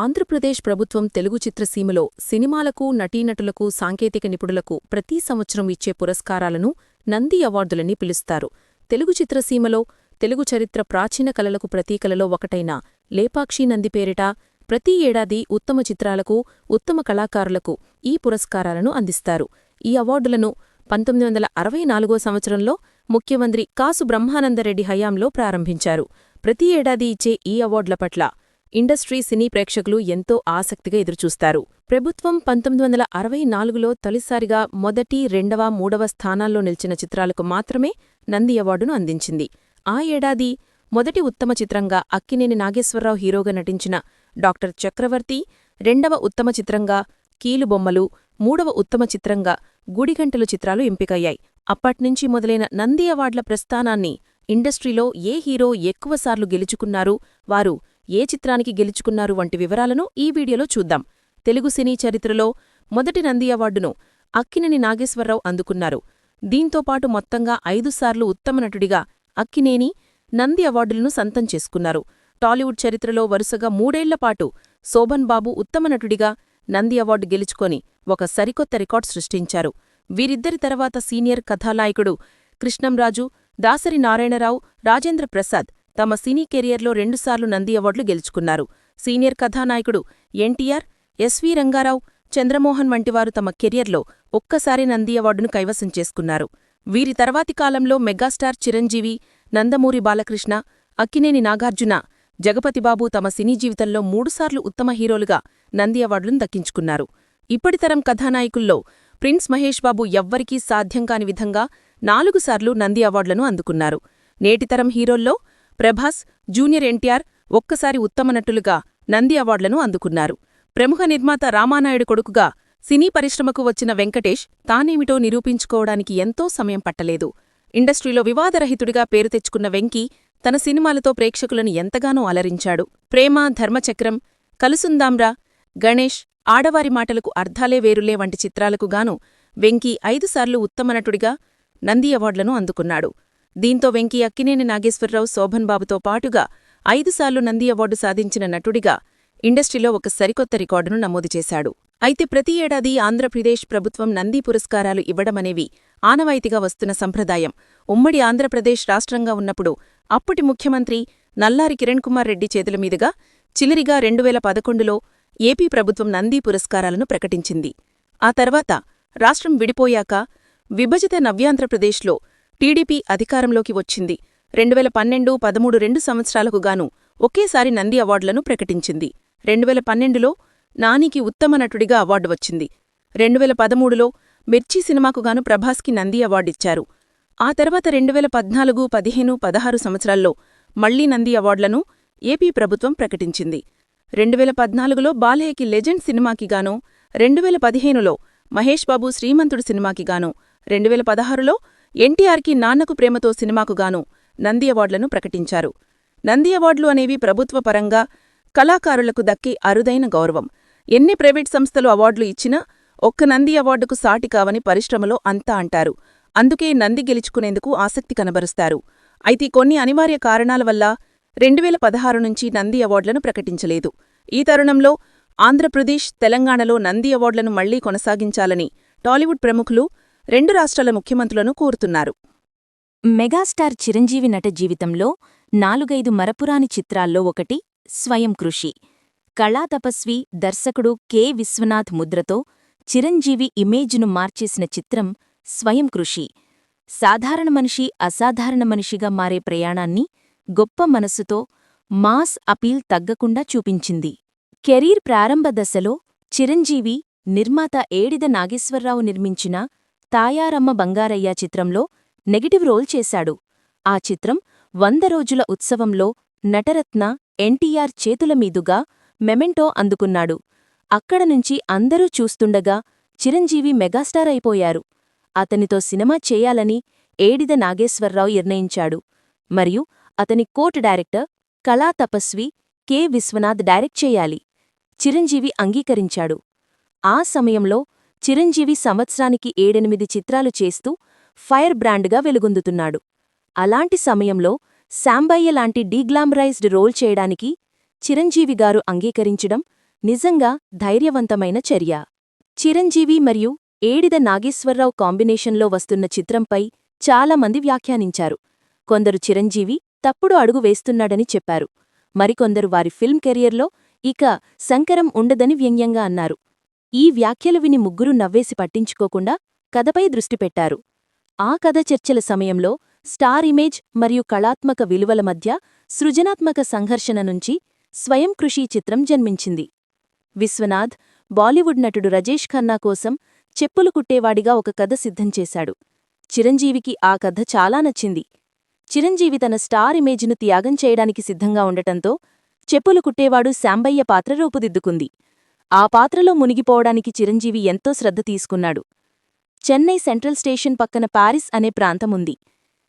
ఆంధ్రప్రదేశ్ ప్రభుత్వం తెలుగు చిత్రసీమలో సినిమాలకు నటీనటులకు సాంకేతిక నిపుణులకు ప్రతి సంవత్సరం ఇచ్చే పురస్కారాలను నంది అవార్డులని పిలుస్తారు. తెలుగు చిత్రసీమలో తెలుగు చరిత్ర ప్రాచీన కళలకు ప్రతీకలలో ఒకటైన లేపాక్షి నంది పేరిట ప్రతి ఏడాది ఉత్తమ చిత్రాలకు ఉత్తమ కళాకారులకు ఈ పురస్కారాలను అందిస్తారు. ఈ అవార్డులను పంతొమ్మిది వందల అరవై నాలుగో సంవత్సరంలో ముఖ్యమంత్రి కాసు బ్రహ్మానందరెడ్డి హయాంలో ప్రారంభించారు. ప్రతి ఏడాది ఇచ్చే ఈ అవార్డుల పట్ల ఇండస్ట్రీ సినీ ప్రేక్షకులు ఎంతో ఆసక్తిగా ఎదురుచూస్తారు. ప్రభుత్వం పంతొమ్మిది వందల అరవై నాలుగులో తొలిసారిగా మొదటి రెండవ మూడవ స్థానాల్లో నిలిచిన చిత్రాలకు మాత్రమే నంది అవార్డును అందించింది. ఆ ఏడాది మొదటి ఉత్తమ చిత్రంగా అక్కినేని నాగేశ్వరరావు హీరోగా నటించిన డాక్టర్ చక్రవర్తి రెండవ ఉత్తమ చిత్రంగా కీలుబొమ్మలు మూడవ ఉత్తమ చిత్రంగా గుడిగంటలు చిత్రాలు ఎంపికయ్యాయి. అప్పట్నుంచి మొదలైన నంది అవార్డుల ప్రస్థానాన్ని ఇండస్ట్రీలో ఏ హీరో ఎక్కువసార్లు గెలుచుకున్నారు వారు ఏ చిత్రానికి గెలుచుకున్నారు వంటి వివరాలను ఈ వీడియోలో చూద్దాం. తెలుగు సినీ చరిత్రలో మొదటి నంది అవార్డును అక్కినేని నాగేశ్వరరావు అందుకున్నారు. దీంతోపాటు మొత్తంగా ఐదుసార్లు ఉత్తమ నటుడిగా అక్కినేని నంది అవార్డులను సంతం చేసుకున్నారు. టాలీవుడ్ చరిత్రలో వరుసగా మూడేళ్ళపాటు శోభన్ బాబు ఉత్తమ నటుడిగా నంది అవార్డు గెలుచుకొని ఒక సరికొత్త రికార్డ్ సృష్టించారు. వీరిద్దరి తర్వాత సీనియర్ కథానాయకుడు కృష్ణంరాజు దాసరి నారాయణరావు రాజేంద్ర ప్రసాద్ తమ సినీ కెరియర్లో రెండుసార్లు నంది అవార్డులు గెలుచుకున్నారు. సీనియర్ కథానాయకుడు ఎన్టీఆర్ ఎస్వీ రంగారావు చంద్రమోహన్ వంటివారు తమ కెరియర్లో ఒక్కసారి నంది అవార్డును కైవసం చేసుకున్నారు. వీరి తర్వాతి కాలంలో మెగాస్టార్ చిరంజీవి నందమూరి బాలకృష్ణ అక్కినేని నాగార్జున జగపతిబాబు తమ సినీ జీవితంలో మూడుసార్లు ఉత్తమ హీరోలుగా నంది అవార్డులను దక్కించుకున్నారు. ఇప్పటితరం కథానాయకుల్లో ప్రిన్స్ మహేష్ బాబు ఎవ్వరికీ సాధ్యం కాని విధంగా నాలుగుసార్లు నంది అవార్డులను అందుకున్నారు. నేటితరం హీరోల్లో ప్రభాస్ జూనియర్ ఎన్టీఆర్ ఒక్కసారి ఉత్తమ నటులుగా నంది అవార్డులను అందుకున్నారు. ప్రముఖ నిర్మాత రామానాయుడు కొడుకుగా సినీ పరిశ్రమకు వచ్చిన వెంకటేష్ తానేమిటో నిరూపించుకోవడానికి ఎంతో సమయం పట్టలేదు. ఇండస్ట్రీలో వివాదరహితుడిగా పేరు తెచ్చుకున్న వెంకీ తన సినిమాలతో ప్రేక్షకులను ఎంతగానో అలరించాడు. ప్రేమ ధర్మచక్రం కలుసుందాంరా గణేష్ ఆడవారి మాటలకు అర్థాలే వేరులే వంటి చిత్రాలకు గాను వెంకీ ఐదుసార్లు ఉత్తమ నటుడిగా నంది అవార్డులను అందుకున్నాడు. దీంతో వెంకీ అక్కినేని నాగేశ్వరరావు శోభన్ బాబుతో పాటుగా ఐదుసార్లు నంది అవార్డు సాధించిన నటుడిగా ఇండస్ట్రీలో ఒక సరికొత్త రికార్డును నమోదు చేశాడు. అయితే ప్రతి ఏడాది ఆంధ్రప్రదేశ్ ప్రభుత్వం నంది పురస్కారాలు ఇవ్వడమనేవి ఆనవాయితీగా వస్తున్న సంప్రదాయం. ఉమ్మడి ఆంధ్రప్రదేశ్ రాష్ట్రంగా ఉన్నప్పుడు అప్పటి ముఖ్యమంత్రి నల్లారి కిరణ్ కుమార్ రెడ్డి చేతుల మీదుగా చిలిరిగా రెండువేల పదకొండులో ఏపీ ప్రభుత్వం నంది పురస్కారాలను ప్రకటించింది. ఆ తర్వాత రాష్ట్రం విడిపోయాక విభజిత నవ్యాంధ్రప్రదేశ్లో టీడీపీ అధికారంలోకి వచ్చింది. రెండువేల పన్నెండు పదమూడు రెండు సంవత్సరాలకు గాను ఒకేసారి నంది అవార్డులను ప్రకటించింది. రెండువేల పన్నెండులో నానికి ఉత్తమ నటుడిగా అవార్డు వచ్చింది. రెండువేల పదమూడులో మిర్చి సినిమాకుగాను ప్రభాస్కి నంది అవార్డిచ్చారు. ఆ తర్వాత రెండువేల పద్నాలుగు పదిహేను పదహారు సంవత్సరాల్లో మళ్ళీ నంది అవార్డులను ఏపీ ప్రభుత్వం ప్రకటించింది. రెండువేల పద్నాలుగులో బాలయ్యకి లెజెండ్ సినిమాకిగాను రెండువేల పదిహేనులో మహేష్ బాబు శ్రీమంతుడు సినిమాకిగాను రెండువేల పదహారులో ఎన్టీఆర్కి నాన్నకు ప్రేమతో సినిమాకుగాను నంది అవార్డులను ప్రకటించారు. నంది అవార్డులు అనేవి ప్రభుత్వ పరంగా కళాకారులకు దక్కే అరుదైన గౌరవం. ఎన్ని ప్రైవేట్ సంస్థలు అవార్డులు ఇచ్చినా ఒక్క నంది అవార్డుకు సాటి కావని పరిశ్రమలో అంతా అంటారు. అందుకే నంది గెలుచుకునేందుకు ఆసక్తి కనబరుస్తారు. అయితే కొన్ని అనివార్య కారణాల వల్ల రెండువేల పదహారు నుంచి నంది అవార్డులను ప్రకటించలేదు. ఈ తరుణంలో ఆంధ్రప్రదేశ్ తెలంగాణలో నంది అవార్డులను మళ్ళీ కొనసాగించాలని టాలీవుడ్ ప్రముఖులు రెండు రాష్ట్రాల ముఖ్యమంత్రులను కోరుతున్నారు. మెగాస్టార్ చిరంజీవి నట జీవితంలో నాలుగైదు మరపురాని చిత్రాల్లో ఒకటి స్వయం కృషి. కళాతపస్వి దర్శకుడు కె. విశ్వనాథ్ ముద్రతో చిరంజీవి ఇమేజ్ను మార్చేసిన చిత్రం స్వయం కృషి. సాధారణ మనిషి అసాధారణ మనిషిగా మారే ప్రయాణాన్ని గొప్ప మనస్సుతో మాస్ అపీల్ తగ్గకుండా చూపించింది. కెరీర్ ప్రారంభ దశలో చిరంజీవి నిర్మాత ఏడిద నాగేశ్వరరావు నిర్మించిన తాయారమ్మ బంగారయ్య చిత్రంలో నెగటివ్ రోల్ చేశాడు. ఆ చిత్రం వంద రోజుల ఉత్సవంలో నటరత్న ఎన్టీఆర్ చేతుల మీదుగా మెమెంటో అందుకున్నాడు. అక్కడ నుంచి అందరూ చూస్తుండగా చిరంజీవి మెగాస్టార్ అయిపోయారు. అతనితో సినిమా చేయాలని ఏడిద నాగేశ్వరరావు నిర్ణయించాడు. మరియు అతని కోట్ డైరెక్టర్ కళా తపస్వి కె. విశ్వనాథ్ డైరెక్ట్ చేయాలి. చిరంజీవి అంగీకరించాడు. ఆ సమయంలో చిరంజీవి సంవత్సరానికి ఏడెనిమిది చిత్రాలు చేస్తూ ఫైర్ బ్రాండ్గా వెలుగొందుతున్నాడు. అలాంటి సమయంలో శాంబయ్య లాంటి డీగ్లామరైజ్డ్ రోల్ చేయడానికి చిరంజీవి గారు అంగీకరించడం నిజంగా ధైర్యవంతమైన చర్య. చిరంజీవి మరియు ఏడిద నాగేశ్వరరావు కాంబినేషన్లో వస్తున్న చిత్రంపై చాలామంది వ్యాఖ్యానించారు. కొందరు చిరంజీవి తప్పుడు అడుగు వేస్తున్నాడని చెప్పారు. మరికొందరు వారి ఫిల్మ్ కెరియర్లో ఇక సంకరం ఉండదని వ్యంగ్యంగా అన్నారు. ఈ వ్యాఖ్యలు విని ముగ్గురు నవ్వేసి పట్టించుకోకుండా కథపై దృష్టి పెట్టారు. ఆ కథ చర్చల సమయంలో స్టార్ ఇమేజ్ మరియు కళాత్మక విలువల మధ్య సృజనాత్మక సంఘర్షణ నుంచి స్వయం కృషి చిత్రం జన్మించింది. విశ్వనాథ్ బాలీవుడ్ నటుడు రజేష్ ఖన్నా కోసం చెప్పులు కుట్టేవాడిగా ఒక కథ సిద్ధం చేశాడు. చిరంజీవికి ఆ కథ చాలా నచ్చింది. చిరంజీవి తన స్టార్ ఇమేజ్ను త్యాగం చేయడానికి సిద్ధంగా ఉండటంతో చెప్పులు కుట్టేవాడు శాంబయ్య పాత్ర రూపుదిద్దుకుంది. ఆ పాత్రలో మునిగిపోవడానికి చిరంజీవి ఎంతో శ్రద్ధ తీసుకున్నాడు. చెన్నై సెంట్రల్ స్టేషన్ పక్కన పారిస్ అనే ప్రాంతముంది.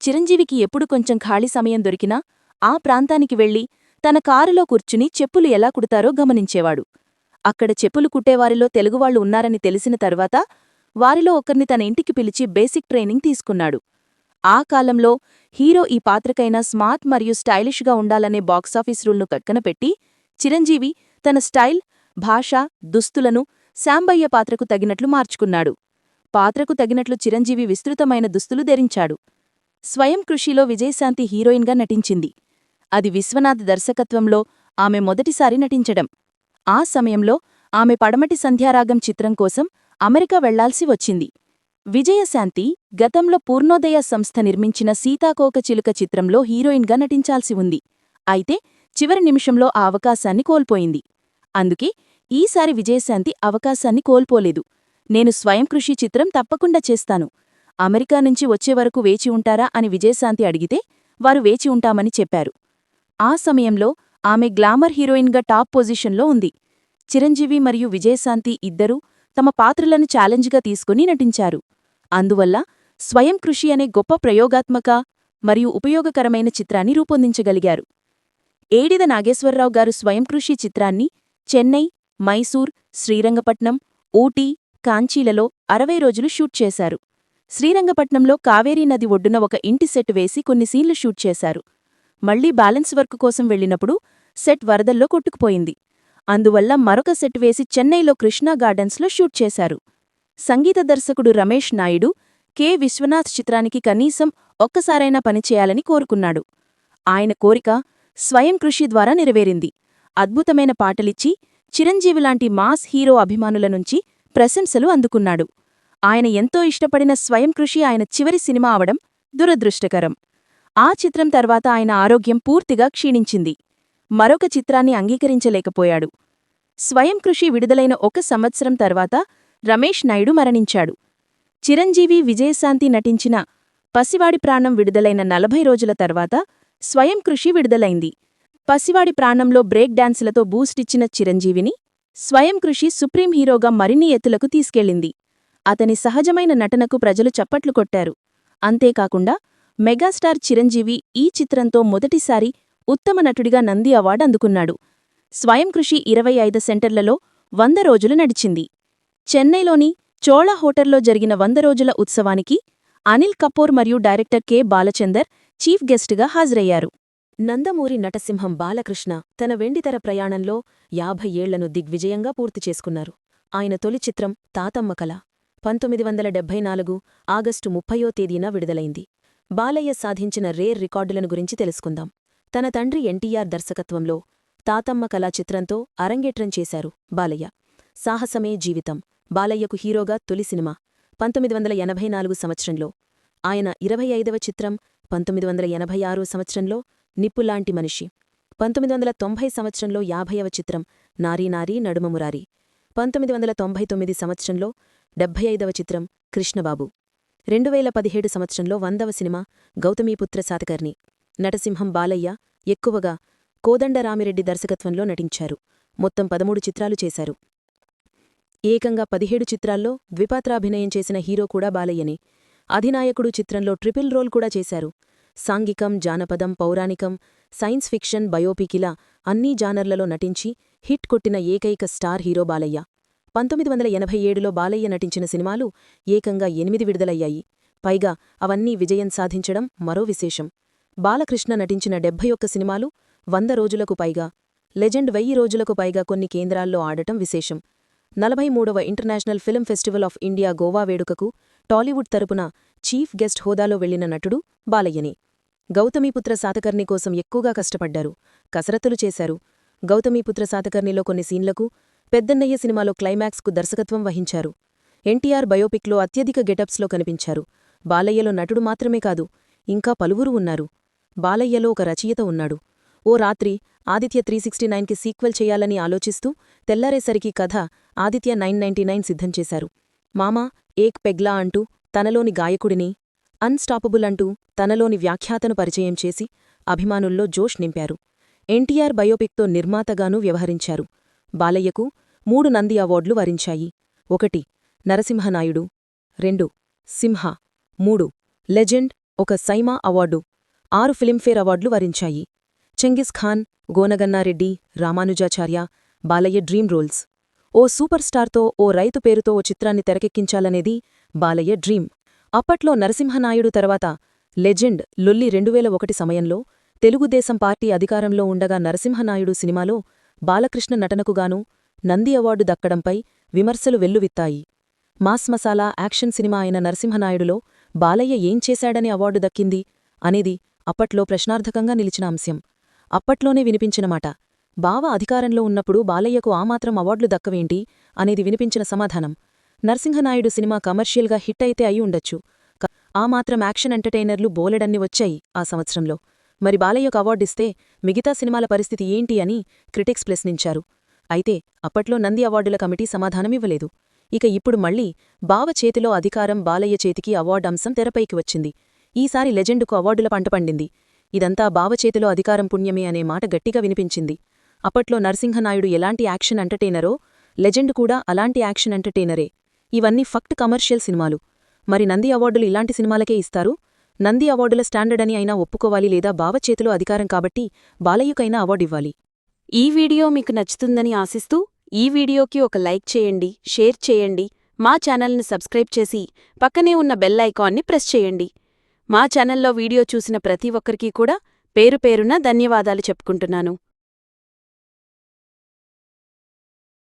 చిరంజీవికి ఎప్పుడు కొంచెం ఖాళీ సమయం దొరికినా ఆ ప్రాంతానికి వెళ్ళి తన కారులో కూర్చుని చెప్పులు ఎలా కుడతారో గమనించేవాడు. అక్కడ చెప్పులు కుట్టేవారిలో తెలుగువాళ్ళు ఉన్నారని తెలిసిన తర్వాత వారిలో ఒకరిని తన ఇంటికి పిలిచి బేసిక్ ట్రైనింగ్ తీసుకున్నాడు. ఆ కాలంలో హీరో ఈ పాత్రకైనా స్మార్ట్ మరియు స్టైలిష్గా ఉండాలనే బాక్సాఫీస్ రూల్ను కక్కనపెట్టి చిరంజీవి తన స్టైల్ భాష దుస్తులను శాంబయ్య పాత్రకు తగినట్లు మార్చుకున్నాడు. పాత్రకు తగినట్లు చిరంజీవి విస్తృతమైన దుస్తులు ధరించాడు. స్వయం కృషిలో విజయశాంతి హీరోయిన్గా నటించింది. అది విశ్వనాథ్ దర్శకత్వంలో ఆమె మొదటిసారి నటించడం. ఆ సమయంలో ఆమె పడమటి సంధ్యారాగం చిత్రం కోసం అమెరికా వెళ్ళాల్సి వచ్చింది. విజయశాంతి గతంలో పూర్ణోదయ సంస్థ నిర్మించిన సీతాకోకచిలుక చిత్రంలో హీరోయిన్గా నటించాల్సి ఉంది. అయితే చివరి నిమిషంలో ఆ అవకాశాన్ని కోల్పోయింది. అందుకే ఈసారి విజయశాంతి అవకాశాన్ని కోల్పోలేదు. నేను స్వయం కృషి చిత్రం తప్పకుండా చేస్తాను. అమెరికా నుంచి వచ్చేవరకు వేచి ఉంటారా అని విజయశాంతి అడిగితే వారు వేచి ఉంటామని చెప్పారు. ఆ సమయంలో ఆమె గ్లామర్ హీరోయిన్గా టాప్ పొజిషన్లో ఉంది. చిరంజీవి మరియు విజయశాంతి ఇద్దరూ తమ పాత్రలను ఛాలెంజ్గా తీసుకుని నటించారు. అందువల్ల స్వయం కృషి అనే గొప్ప ప్రయోగాత్మక మరియు ఉపయోగకరమైన చిత్రాన్ని రూపొందించగలిగారు. ఏడిద నాగేశ్వరరావు గారు స్వయం కృషి చిత్రాన్ని చెన్నై మైసూర్ శ్రీరంగపట్నం ఊటీ కాంచీలలో అరవై రోజులు షూట్ చేశారు. శ్రీరంగపట్నంలో కావేరీ నది ఒడ్డున ఒక ఇంటి సెట్ వేసి కొన్ని సీన్లు షూట్ చేశారు. మళ్ళీ బ్యాలెన్స్ వర్క్ కోసం వెళ్ళినప్పుడు సెట్ వరదల్లో కొట్టుకుపోయింది. అందువల్ల మరొక సెట్ వేసి చెన్నైలో కృష్ణా గార్డెన్స్లో షూట్ చేశారు. సంగీత దర్శకుడు రమేష్ నాయుడు కె. విశ్వనాథ్ చిత్రానికి కనీసం ఒక్కసారైనా పనిచేయాలని కోరుకున్నాడు. ఆయన కోరిక స్వయం కృషి ద్వారా నెరవేరింది. అద్భుతమైన పాటలిచ్చి చిరంజీవిలాంటి మాస్ హీరో అభిమానుల నుంచి ప్రశంసలు అందుకున్నాడు. ఆయన ఎంతో ఇష్టపడిన స్వయం కృషి ఆయన చివరి సినిమా అవడం దురదృష్టకరం. ఆ చిత్రం తర్వాత ఆయన ఆరోగ్యం పూర్తిగా క్షీణించింది. మరొక చిత్రాన్ని అంగీకరించలేకపోయాడు. స్వయం కృషి విడుదలైన ఒక సంవత్సరం తర్వాత రమేష్ నాయుడు మరణించాడు. చిరంజీవి విజయశాంతి నటించిన పసివాడి ప్రాణం విడుదలైన నలభై రోజుల తర్వాత స్వయం కృషి విడుదలైంది. పసివాడి ప్రాణంలో బ్రేక్ డాన్సులతో బూస్టిచ్చిన చిరంజీవిని స్వయం కృషి సుప్రీం హీరోగా మరిన్ని ఎత్తులకు తీసుకెళ్ళింది అతని సహజమైన నటనకు ప్రజలు చప్పట్లు కొట్టారు. అంతేకాకుండా మెగాస్టార్ చిరంజీవి ఈ చిత్రంతో మొదటిసారి ఉత్తమ నటుడిగా నంది అవార్డు అందుకున్నాడు. స్వయం కృషి ఇరవై ఐదు సెంటర్లలో వంద రోజులు నడిచింది. చెన్నైలోని చోళ హోటల్లో జరిగిన వంద రోజుల ఉత్సవానికి అనిల్ కపూర్ మరియు డైరెక్టర్ కె బాలచందర్ చీఫ్ గెస్టుగా హాజరయ్యారు. నందమూరి నటసింహం బాలకృష్ణ తన వెండితెర ప్రయాణంలో యాభై ఏళ్ళను దిగ్విజయంగా పూర్తి చేసుకున్నారు. ఆయన తొలి చిత్రం తాతమ్మ కళ. పంతొమ్మిది వందల డెబ్బై నాలుగు ఆగస్టు ముప్పయో తేదీన విడుదలైంది. బాలయ్య సాధించిన రేర్ రికార్డులను గురించి తెలుసుకుందాం. తన తండ్రి ఎన్టీఆర్ దర్శకత్వంలో తాతమ్మ కళా చిత్రంతో అరంగేట్రం చేశారు బాలయ్య. సాహసమే జీవితం. బాలయ్యకు హీరోగా తొలి సినిమా. పంతొమ్మిది వందల ఎనభై నాలుగు సంవత్సరంలో. ఆయన ఇరవై ఐదవ చిత్రం పంతొమ్మిది వందల ఎనభై ఆరో సంవత్సరంలో నిప్పులాంటి మనిషి. పంతొమ్మిది వందల తొంభై సంవత్సరంలో యాభైవ చిత్రం నారీ నారీ నడుమమురారి పంతొమ్మిది వందల తొంభై తొమ్మిది సంవత్సరంలో డెబ్బై ఐదవ చిత్రం కృష్ణబాబు. రెండు వేల పదిహేడు సంవత్సరంలో వందవ సినిమా గౌతమీపుత్ర సాతకర్ణి. నటసింహం బాలయ్య ఎక్కువగా కోదండరామిరెడ్డి దర్శకత్వంలో నటించారు. మొత్తం పదమూడు చిత్రాలు చేశారు. ఏకంగా పదిహేడు చిత్రాల్లో ద్విపాత్రాభినయం చేసిన హీరో కూడా బాలయ్యనే. అధినాయకుడు చిత్రంలో ట్రిపిల్ రోల్ కూడా చేశారు. సాంఘికం జానపదం పౌరాణికం సైన్స్ ఫిక్షన్ బయోపికిలా అన్నీ జానర్లలో నటించి హిట్ కొట్టిన ఏకైక స్టార్ హీరో బాలయ్య. పంతొమ్మిది వందల ఎనభై ఏడులో బాలయ్య నటించిన సినిమాలు ఏకంగా ఎనిమిది విడుదలయ్యాయి. పైగా అవన్నీ విజయం సాధించడం మరో విశేషం. బాలకృష్ణ నటించిన డెబ్బై ఒక్క సినిమాలు వంద రోజులకు పైగా లెజెండ్ వెయ్యి రోజులకు పైగా కొన్ని కేంద్రాల్లో ఆడటం విశేషం. నలభై మూడవ international film festival of India Goa వేడుకకు టాలీవుడ్ తరపున చీఫ్ గెస్ట్ హోదాలో వెళ్ళిన నటుడు బాలయ్యని. గౌతమీపుత్ర సాతకర్ణి కోసం ఎక్కువగా కష్టపడ్డారు. కసరత్తులు చేశారు. గౌతమీపుత్ర సాతకర్ణిలో కొన్ని సీన్లకు పెద్దన్నయ్య సినిమాలో క్లైమాక్స్కు దర్శకత్వం వహించారు. ఎన్టీఆర్ బయోపిక్లో అత్యధిక గెటప్స్లో కనిపించారు. బాలయ్యలో నటుడు మాత్రమే కాదు ఇంకా పలువురు ఉన్నారు. బాలయ్యలో ఒక రచయిత ఉన్నాడు. ఓ రాత్రి ఆదిత్య త్రీ సిక్స్టీ నైన్కి సీక్వెల్ చేయాలని ఆలోచిస్తూ తెల్లారేసరికి కథ ఆదిత్య నైన్ నైన్టీ నైన్ సిద్ధం చేశారు. మామా ఏక్ పెగ్లా అంటూ తనలోని గాయకుడిని అన్స్టాపబుల్ అంటూ తనలోని వ్యాఖ్యాతను పరిచయం చేసి అభిమానుల్లో జోష్ నింపారు. ఎన్టీఆర్ బయోపిక్తో నిర్మాతగానూ వ్యవహరించారు. బాలయ్యకు మూడు నంది అవార్డులు వరించాయి. ఒకటి నరసింహనాయుడు. రెండు సింహ. మూడు లెజెండ్ ఒక సైమా అవార్డు. ఆరు ఫిలింఫేర్ అవార్డులు వరించాయి. Genghis Khan Gona Ganna Reddy Ramanujacharya Balayya dream roles. ఓ సూపర్ స్టార్తో ఓ రైతు పేరుతో ఓ చిత్రాన్ని తెరకెక్కించాలనేది బాలయ్య డ్రీమ్. అప్పట్లో నరసింహనాయుడు తర్వాత లెజెండ్ లొల్లి రెండువేల ఒకటి సమయంలో తెలుగుదేశం పార్టీ అధికారంలో ఉండగా నరసింహనాయుడు సినిమాలో బాలకృష్ణ నటనకుగాను నంది అవార్డు దక్కడంపై విమర్శలు వెల్లువిత్తాయి. మాస్ మసాలా యాక్షన్ సినిమా అయిన నరసింహనాయుడులో బాలయ్య ఏం చేశాడని అవార్డు దక్కింది అనేది అప్పట్లో ప్రశ్నార్థకంగా నిలిచిన అంశం. అప్పట్లోనే వినిపించినమాట బావ అధికారంలో ఉన్నప్పుడు బాలయ్యకు ఆమాత్రం అవార్డులు దక్కవేంటి అనేది వినిపించిన సమాధానం. నరసింహనాయుడు సినిమా కమర్షియల్గా హిట్ అయితే అయి ఉండొచ్చు. ఆ మాత్రం యాక్షన్ ఎంటర్టైనర్లు బోలెడన్ని వచ్చాయి ఆ సంవత్సరంలో. మరి బాలయ్యకు అవార్డిస్తే మిగతా సినిమాల పరిస్థితి ఏంటి అని క్రిటిక్స్ ప్రశ్నించారు. అయితే అప్పట్లో నంది అవార్డుల కమిటీ సమాధానమివ్వలేదు ఇక ఇప్పుడు మళ్ళీ బావ చేతిలో అధికారం బాలయ్య చేతికి అవార్డు అంశం తెరపైకి వచ్చింది. ఈసారి లెజెండుకు అవార్డుల పంట పండింది. ఇదంతా బావ చేతిలో అధికారం పుణ్యమే అనే మాట గట్టిగా వినిపించింది. అప్పట్లో నరసింహనాయుడు ఎలాంటి యాక్షన్ ఎంటర్టైనరో లెజెండ్ కూడా అలాంటి యాక్షన్ ఎంటర్టైనరే. ఇవన్నీ ఫక్ట్ కమర్షియల్ సినిమాలు. మరి నంది అవార్డులు ఇలాంటి సినిమాలకే ఇస్తారు? నంది అవార్డుల స్టాండర్డ్ అని అయినా ఒప్పుకోవాలి లేదా బావ అధికారం కాబట్టి బాలయ్యకైనా అవార్డివ్వాలి ఈ వీడియో మీకు నచ్చుతుందని ఆశిస్తూ ఈ వీడియోకి ఒక లైక్ చేయండి షేర్ చేయండి మా ఛానల్ని సబ్స్క్రైబ్ చేసి పక్కనే ఉన్న బెల్ ఐకాన్ని ప్రెస్ చేయండి. మా ఛానల్లో వీడియో చూసిన ప్రతి ఒక్కరికీ కూడా పేరు పేరున ధన్యవాదాలు చెప్పుకుంటున్నాను.